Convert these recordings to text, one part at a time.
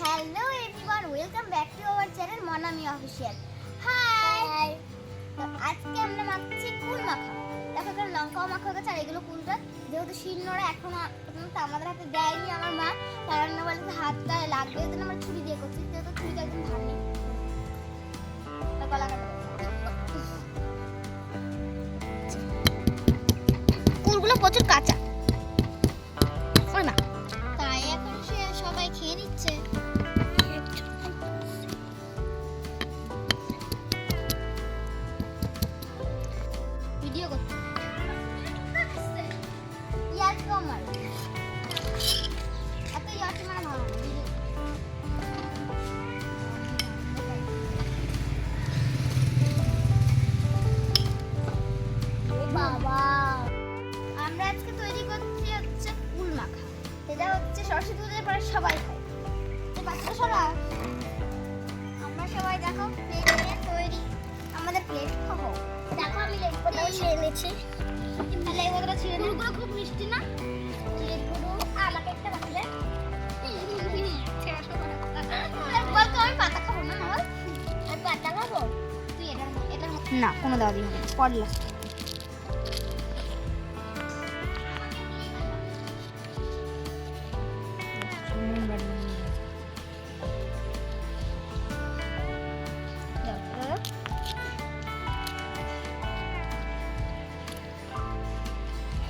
Hello everyone welcome back to our channel Monami official hi তো আজকে আমরা মাখছি কুল মাখা। দেখো এখানে লঙ্কাও মাখা গেছে আর এগুলো কুলটা যেহেতু শিলনোড়া এখনও পর্যন্ত আমাদের হাতে দেয়নি আমার মা। কারণ না বলে হাতটা লাগবে ওই জন্য আমরা ছুরি দিয়ে করছি যেহেতু ছুরিটা একদম ধার নেই তো গলা কাটা। কুলগুলো প্রচুর কাঁচা। তাই এখন সে সবাই খেয়ে নিচ্ছে। কমার এত ইয়ার্কি মানে ভালো বাবা। আমরা আজকে তৈরি করছি হচ্ছে কুল মাখা। এটা হচ্ছে সরস্বতী পুজোর পরে সবাই খায়। এই বাচ্চাটা সরা। আমরা সবাই দেখো প্লেট নিয়ে তৈরি। আমাদের প্লেট খাব। দেখো আমি ছিঁড়ে লেবুটা ছিঁড়ে খুব মিষ্টি না? না কোনো দাওয়া দিবি না পড়লা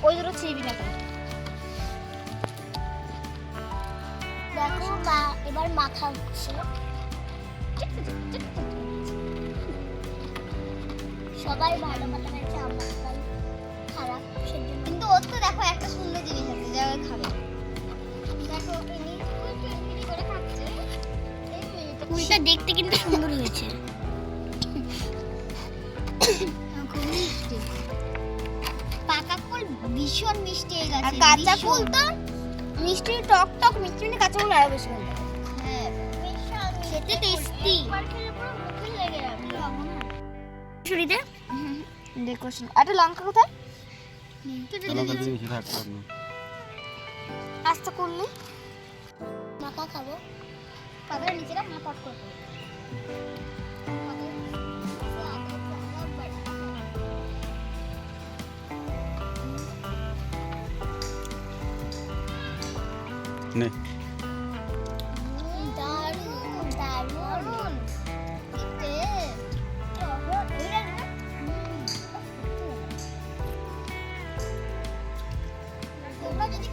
ওই দুটো দেখো এবার মাথা হচ্ছে সবাই ভালো মাথা খাচ্ছে আমার খারাপ সেজন্য। কিন্তু ওর তো দেখো একটা সুন্দর জিনিস আছে যা খাবে। দেখো ইনি ইনি করে খাচ্ছে। ফুলটা দেখতে কিন্তু সুন্দর হয়েছে। পাকা ফুল ভীষণ মিষ্টি এই গাছে কাঁচা। ফুল তো মিষ্টি টক টক মিষ্টি মিষ্টি কাঁচা ফুল আরও বেশি ভালো হ্যাঁ খেতে পুরো মুখে লেগে যাবে। ছুরিতে ডেকোরেশন একটা লঙ্কা কোথায়। আস্তে করলি মাখা খাব। পাতাটা নিচে রাখ না পট করে নে। তোমরা যদি